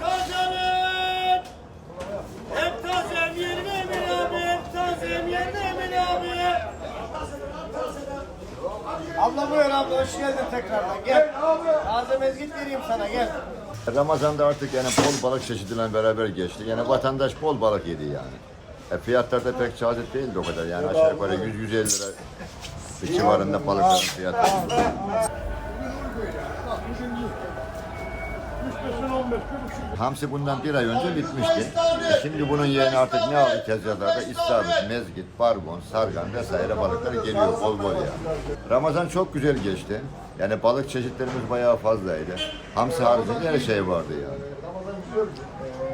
Tazemin! Hep tazem yerine Emin abi, hep tazem yerine Emin abi. Abla buyur abla hoş geldin tekrardan gel. Taze mezgit vereyim sana gel. Ramazan'da artık yani bol balık çeşidiyle beraber geçti. Yani vatandaş bol balık yedi yani. E fiyatlar da pek cazip değildi o kadar. Yani aşağı yukarı 100-150 lira civarında balıkların fiyatı. Hamsi bundan bir ay önce bitmişti. E Şimdi bunun yerine artık ne aldı tezgahlarda? İstavrit, mezgit, barbon, sargan vesaire balıklar geliyor bol bol yani. Ramazan çok güzel geçti. Yani balık çeşitlerimiz bayağı fazlaydı. Hamsi haricinde her şey vardı yani.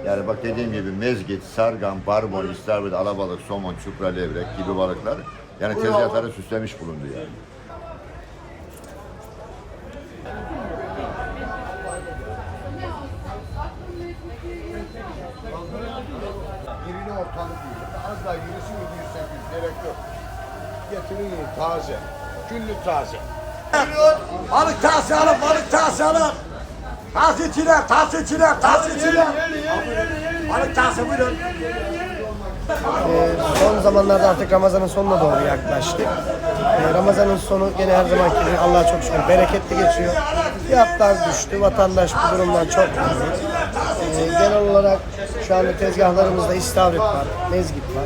Yani bak dediğim gibi mezgit, sargan, barbon, istavrit, alabalık, somon, çupra, levrek gibi balıklar yani tezgahları süslemiş bulundu yani. Birini ortalık yiyor. Az daha yürüsü 700 gerek yok. Getirin taze. Günlük taze. Balık tası alın, balık tası alın. Tazeciler, tazeciler, tazeciler. Balık tası buyurun. Ee, son zamanlarda artık Ramazan'ın sonuna doğru yaklaştık. Ee, Ramazan'ın sonu gene her zamanki gibi Allah'a çok şükür bereketli geçiyor. Fiyatlar düştü. Vatandaş bu durumdan çok memnun. Ee, genel olarak şu anda tezgahlarımızda istavrit var, mezgit var.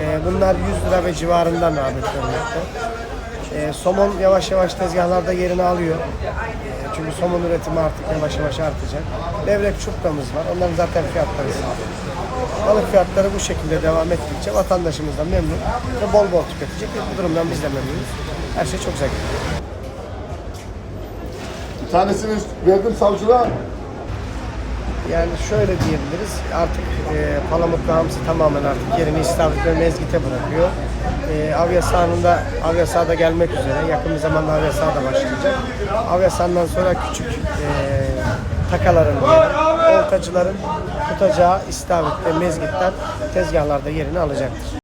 Ee, bunlar 100 lira ve civarından rağbet görmekte. Ee, somon yavaş yavaş tezgahlarda yerini alıyor. Ee, çünkü somon üretimi artık yavaş yavaş artacak. Levrek çupramız var. Onların zaten fiyatları sabit. Balık fiyatları bu şekilde devam ettikçe vatandaşımız da memnun ve bol bol tüketecek. Bu durumdan biz de memnunuz. Her şey çok güzel gidiyor. Bir tanesini verdim savcılığa. Yani şöyle diyebiliriz. Artık e, palamut hamsi tamamen artık yerini istavrit ve mezgite bırakıyor. E, avya sahanında avya sahada gelmek üzere. Yakın bir zamanda avya sahada başlayacak. Avya sahanından sonra küçük e, takaların yeri, oltacıların tutacağı istavrit ve mezgitten tezgahlarda yerini alacaktır.